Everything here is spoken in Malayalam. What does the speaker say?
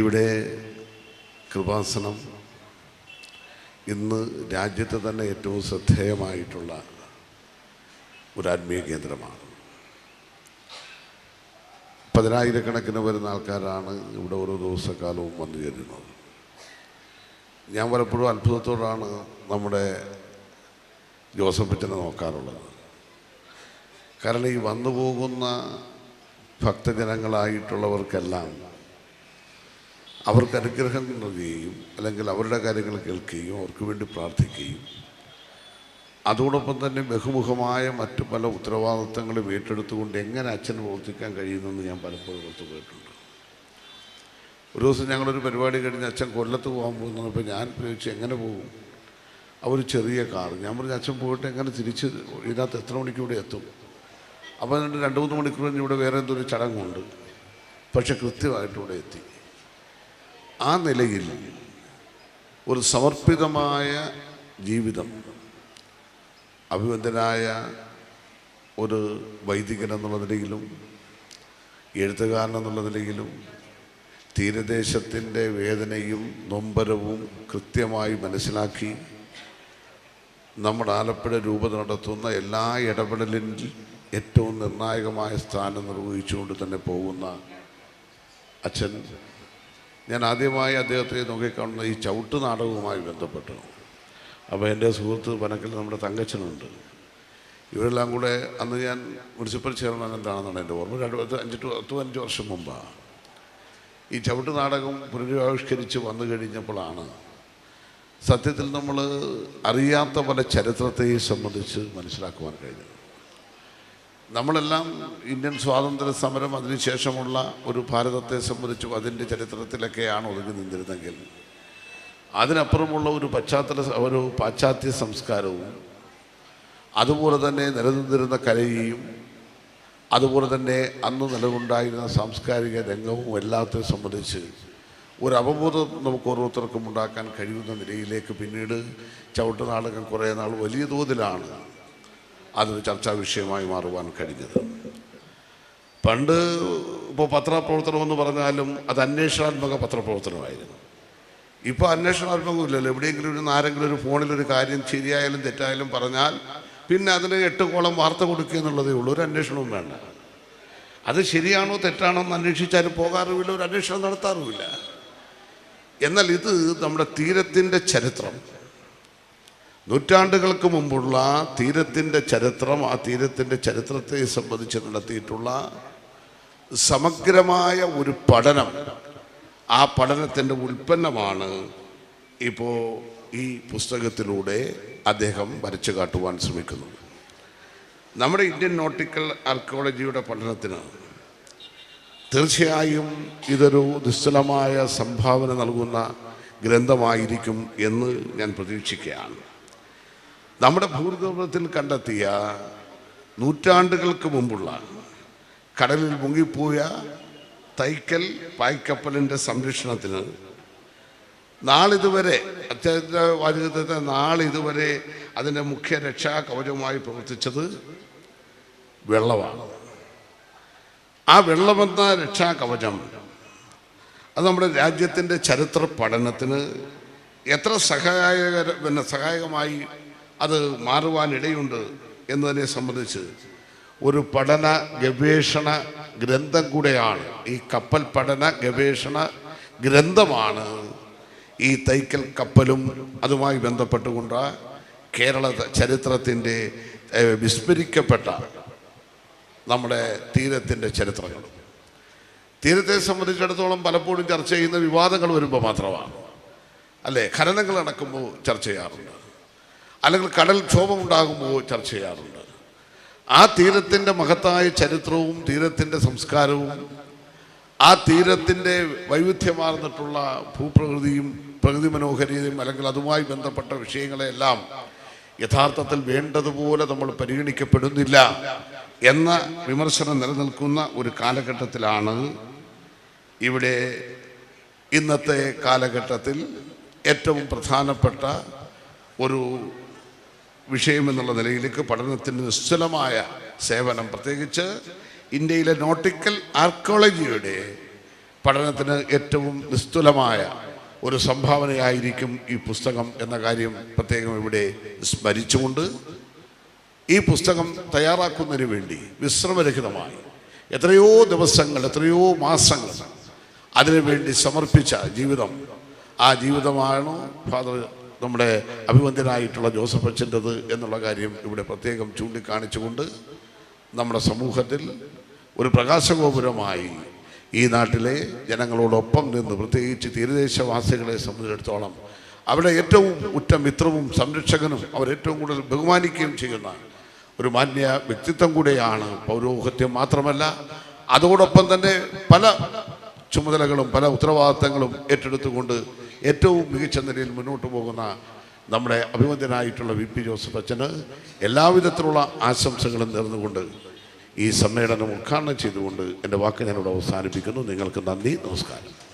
ഇവിടെ കൃപാസനം ഇന്ന് രാജ്യത്തെ തന്നെ ഏറ്റവും ശ്രദ്ധേയമായിട്ടുള്ള ഒരു ആത്മീയ കേന്ദ്രമാണ്. പതിനായിരക്കണക്കിന് വരുന്ന ആൾക്കാരാണ് ഇവിടെ ഓരോ ദിവസക്കാലവും വന്നു ചേരുന്നത്. ഞാൻ പലപ്പോഴും അത്ഭുതത്തോടാണ് നമ്മുടെ ജോസഫ് അച്ഛനെ നോക്കാറുള്ളത്. കാരണം ഈ വന്നു പോകുന്ന ഭക്തജനങ്ങളായിട്ടുള്ളവർക്കെല്ലാം അവർക്ക് അനുഗ്രഹം നൽകുകയും അല്ലെങ്കിൽ അവരുടെ കാര്യങ്ങൾ കേൾക്കുകയും അവർക്ക് വേണ്ടി പ്രാർത്ഥിക്കുകയും. അതോടൊപ്പം തന്നെ ബഹുമുഖമായ മറ്റു പല ഉത്തരവാദിത്തങ്ങളും ഏറ്റെടുത്തുകൊണ്ട് എങ്ങനെ അച്ഛൻ പ്രവർത്തിക്കാൻ കഴിയുന്നെന്ന് ഞാൻ പലപ്പോഴും ഓർത്തു പോയിട്ടുണ്ട്. ഒരു ദിവസം ഞങ്ങളൊരു പരിപാടി കഴിഞ്ഞ് അച്ഛൻ കൊല്ലത്ത് പോകാൻ പോകുന്നപ്പോൾ ഞാൻ പ്രയോഗിച്ച് എങ്ങനെ പോകും? അവർ ചെറിയ കാർ. ഞാൻ പറഞ്ഞു അച്ഛൻ പോയിട്ട് എങ്ങനെ തിരിച്ച് ഇതിനകത്ത് എത്ര മണിക്ക് ഇവിടെ എത്തും? അപ്പോൾ രണ്ട് മൂന്ന് മണിക്കൂർ കഴിഞ്ഞ് ഇവിടെ വേറെ എന്തൊരു ചടങ്ങുണ്ട്. പക്ഷെ കൃത്യമായിട്ട് ഇവിടെ എത്തി. ആ നിലയിൽ ഒരു സമർപ്പിതമായ ജീവിതം അഭിവന്ദനായ ഒരു വൈദികൻ എന്നുള്ള നിലയിലും എഴുത്തുകാരൻ എന്നുള്ള നിലയിലും തീരദേശത്തിന്റെ വേദനയും നൊമ്പരവും കൃത്യമായി മനസ്സിലാക്കി നമ്മുടെ ആലപ്പുഴ രൂപത നടത്തുന്ന എല്ലാ ഇടപെടലിൽ ഏറ്റവും നിർണായകമായ സ്ഥാനം നിർവഹിച്ചുകൊണ്ട് തന്നെ പോകുന്ന അച്ഛൻ ഞാൻ ആദ്യമായി അദ്ദേഹത്തെ നോക്കിക്കാണുന്ന ഈ ചവിട്ട് നാടകവുമായി ബന്ധപ്പെട്ടു. അപ്പോൾ എന്റെ സുഹൃത്ത് പനക്കിൽ നമ്മുടെ തങ്കച്ചനുണ്ട്. ഇവരെല്ലാം കൂടെ അന്ന് ഞാൻ മുനിസിപ്പൽ ചെയർമാൻ എന്താണെന്നാണ് എന്റെ ഓർമ്മ. രണ്ട് അഞ്ച് ടു പത്തു അഞ്ച് വർഷം മുമ്പാണ് ഈ ചവിട്ട് നാടകം പുനരാവിഷ്കരിച്ച് വന്നു കഴിഞ്ഞപ്പോഴാണ് സത്യത്തിൽ നമ്മൾ അറിയാത്ത പല ചരിത്രത്തെയും സംബന്ധിച്ച് മനസ്സിലാക്കുവാൻ കഴിഞ്ഞത്. നമ്മളെല്ലാം ഇന്ത്യൻ സ്വാതന്ത്ര്യ സമരം അതിനുശേഷമുള്ള ഒരു ഭാരതത്തെ സംബന്ധിച്ചും അതിന്റെ ചരിത്രത്തിലൊക്കെയാണ് ഒതുങ്ങി നിന്നിരുന്നെങ്കിൽ അതിനപ്പുറമുള്ള ഒരു പശ്ചാത്തല ഒരു പാശ്ചാത്യ സംസ്കാരവും അതുപോലെ തന്നെ നിലനിന്നിരുന്ന കലയെയും അതുപോലെ തന്നെ അന്ന് നിലകൊണ്ടായിരുന്ന സാംസ്കാരിക രംഗവും എല്ലാത്തെ സംബന്ധിച്ച് ഒരു അവബോധം നമുക്ക് ഓരോരുത്തർക്കും ഉണ്ടാക്കാൻ കഴിയുന്ന നിലയിലേക്ക് പിന്നീട് ചവിട്ടനാടകം കുറേ നാൾ വലിയ തോതിലാണ് അതൊരു ചർച്ചാ വിഷയമായി മാറുവാൻ കഴിഞ്ഞത്. പണ്ട് ഇപ്പോൾ പത്രപ്രവർത്തനം എന്ന് പറഞ്ഞാലും അത് അന്വേഷണാത്മക പത്രപ്രവർത്തനമായിരുന്നു. ഇപ്പോൾ അന്വേഷണാത്മകമില്ലല്ലോ. എവിടെയെങ്കിലും ഒരു ആരെങ്കിലും ഒരു ഫോണിലൊരു കാര്യം ശരിയായാലും തെറ്റായാലും പറഞ്ഞാൽ പിന്നെ അതിന് എട്ട് കോളം വാർത്ത കൊടുക്കുക എന്നുള്ളതേ ഉള്ളൂ. ഒരു അന്വേഷണവും വേണ്ട. അത് ശരിയാണോ തെറ്റാണോ എന്ന് അന്വേഷിച്ചാലും പോകാറുമില്ല ഒരു അന്വേഷണം നടത്താറുമില്ല. എന്നാൽ ഇത് നമ്മുടെ തീരത്തിന്റെ ചരിത്രം. നൂറ്റാണ്ടുകൾക്ക് മുമ്പുള്ള തീരത്തിന്റെ ചരിത്രം ആ തീരത്തിന്റെ ചരിത്രത്തെ സംബന്ധിച്ച് നടത്തിയിട്ടുള്ള സമഗ്രമായ ഒരു പഠനം ആ പഠനത്തിന്റെ ഉൽപ്പന്നമാണ് ഇപ്പോൾ ഈ പുസ്തകത്തിലൂടെ അദ്ദേഹം വരച്ചു കാട്ടുവാൻ ശ്രമിക്കുന്നത്. നമ്മുടെ ഇന്ത്യൻ നോട്ടിക്കൽ ആർക്കോളജിയുടെ പഠനത്തിന് തീർച്ചയായും ഇതൊരു നിശ്ചലമായ സംഭാവന നൽകുന്ന ഗ്രന്ഥമായിരിക്കും എന്ന് ഞാൻ പ്രതീക്ഷിക്കുകയാണ്. നമ്മുടെ ഭൂഗർഭത്തിൽ കണ്ടെത്തിയ നൂറ്റാണ്ടുകൾക്ക് മുമ്പുള്ള കടലിൽ മുങ്ങിപ്പോയ തൈക്കൽ പായ്ക്കപ്പലിന്റെ സംരക്ഷണത്തിന് നാളിതുവരെ അത്യാവശ്യ വാചകത്തെ നാളിതുവരെ അതിന്റെ മുഖ്യ രക്ഷാ കവചമായി പ്രവർത്തിച്ചത് വെള്ളമാണ്. ആ വെള്ളമെന്ന രക്ഷാ കവചം അത് നമ്മുടെ രാജ്യത്തിന്റെ ചരിത്ര പഠനത്തിന് എത്ര സഹായകര പിന്നെ സഹായകമായി അത് മാറുവാനിടയുണ്ട് എന്നതിനെ സംബന്ധിച്ച് ഒരു പഠന ഗവേഷണ ഗ്രന്ഥം കൂടെയാണ്. ഈ കപ്പൽ പഠന ഗവേഷണ ഗ്രന്ഥമാണ് ഈ തൈക്കൽ കപ്പലും അതുമായി ബന്ധപ്പെട്ടുകൊണ്ട് കേരള ചരിത്രത്തിന്റെ വിസ്മരിക്കപ്പെട്ട നമ്മുടെ തീരത്തിന്റെ ചരിത്രങ്ങൾ. തീരത്തെ സംബന്ധിച്ചിടത്തോളം പലപ്പോഴും ചർച്ച ചെയ്യുന്ന വിവാദങ്ങൾ വരുമ്പോൾ മാത്രമാണ്. അല്ലേ? ഖനനങ്ങൾ നടക്കുമ്പോൾ ചർച്ച ചെയ്യാറുണ്ട്. അല്ലെങ്കിൽ കടൽ ക്ഷോഭമുണ്ടാകുമ്പോൾ ചർച്ച ചെയ്യാറുണ്ട്. ആ തീരത്തിന്റെ മഹത്തായ ചരിത്രവും തീരത്തിന്റെ സംസ്കാരവും ആ തീരത്തിന്റെ വൈവിധ്യമാർന്നിട്ടുള്ള ഭൂപ്രകൃതിയും പ്രകൃതി മനോഹരിതയും അല്ലെങ്കിൽ അതുമായി ബന്ധപ്പെട്ട വിഷയങ്ങളെല്ലാം യഥാർത്ഥത്തിൽ വേണ്ടതുപോലെ നമ്മൾ പരിഗണിക്കപ്പെടുന്നില്ല എന്ന വിമർശനം നിലനിൽക്കുന്ന ഒരു കാലഘട്ടത്തിലാണ് ഇവിടെ ഇന്നത്തെ കാലഘട്ടത്തിൽ ഏറ്റവും പ്രധാനപ്പെട്ട ഒരു വിഷയമെന്നുള്ള നിലയിലേക്ക് പഠനത്തിന് നിശ്ചലമായ സേവനം പ്രത്യേകിച്ച് ഇന്ത്യയിലെ നോട്ടിക്കൽ ആർക്കോളജിയുടെ പഠനത്തിന് ഏറ്റവും നിസ്തുലമായ ഒരു സംഭാവനയായിരിക്കും ഈ പുസ്തകം എന്ന കാര്യം പ്രത്യേകം ഇവിടെ സ്മരിച്ചുകൊണ്ട് ഈ പുസ്തകം തയ്യാറാക്കുന്നതിന് വേണ്ടി വിശ്രമരഹിതമായി എത്രയോ ദിവസങ്ങൾ എത്രയോ മാസങ്ങൾ അതിനുവേണ്ടി സമർപ്പിച്ച ജീവിതം. ആ ജീവിതമാണ് ഫാദർ നമ്മുടെ അഭിമന്യനായിട്ടുള്ള ജോസഫ് അച്ഛന്റെത് എന്നുള്ള കാര്യം ഇവിടെ പ്രത്യേകം ചൂണ്ടിക്കാണിച്ചുകൊണ്ട് നമ്മുടെ സമൂഹത്തിൽ ഒരു പ്രകാശഗോപുരമായി ഈ നാട്ടിലെ ജനങ്ങളോടൊപ്പം നിന്ന് പ്രത്യേകിച്ച് തീരദേശവാസികളെ സംബന്ധിച്ചിടത്തോളം അവിടെ ഏറ്റവും ഉറ്റ മിത്രവും സംരക്ഷകനും അവരേറ്റവും കൂടുതൽ ബഹുമാനിക്കുകയും ചെയ്യുന്ന ഒരു മാന്യ വ്യക്തിത്വം കൂടെയാണ് പൗരോഹിത്യം മാത്രമല്ല. അതോടൊപ്പം തന്നെ പല ചുമതലകളും പല ഉത്തരവാദിത്തങ്ങളും ഏറ്റെടുത്തുകൊണ്ട് ഏറ്റവും മികച്ച നിലയിൽ മുന്നോട്ട് പോകുന്ന നമ്മുടെ അഭിമന്യനായിട്ടുള്ള വി പി ജോസഫ് അച്ഛന് എല്ലാവിധത്തിലുള്ള ആശംസകളും നേർന്നുകൊണ്ട് ഈ സമ്മേളനം ഉദ്ഘാടനം ചെയ്തുകൊണ്ട് എന്റെ വാക്ക് ഞാനിവിടെ അവസാനിപ്പിക്കുന്നു. നിങ്ങൾക്ക് നന്ദി നമസ്കാരം.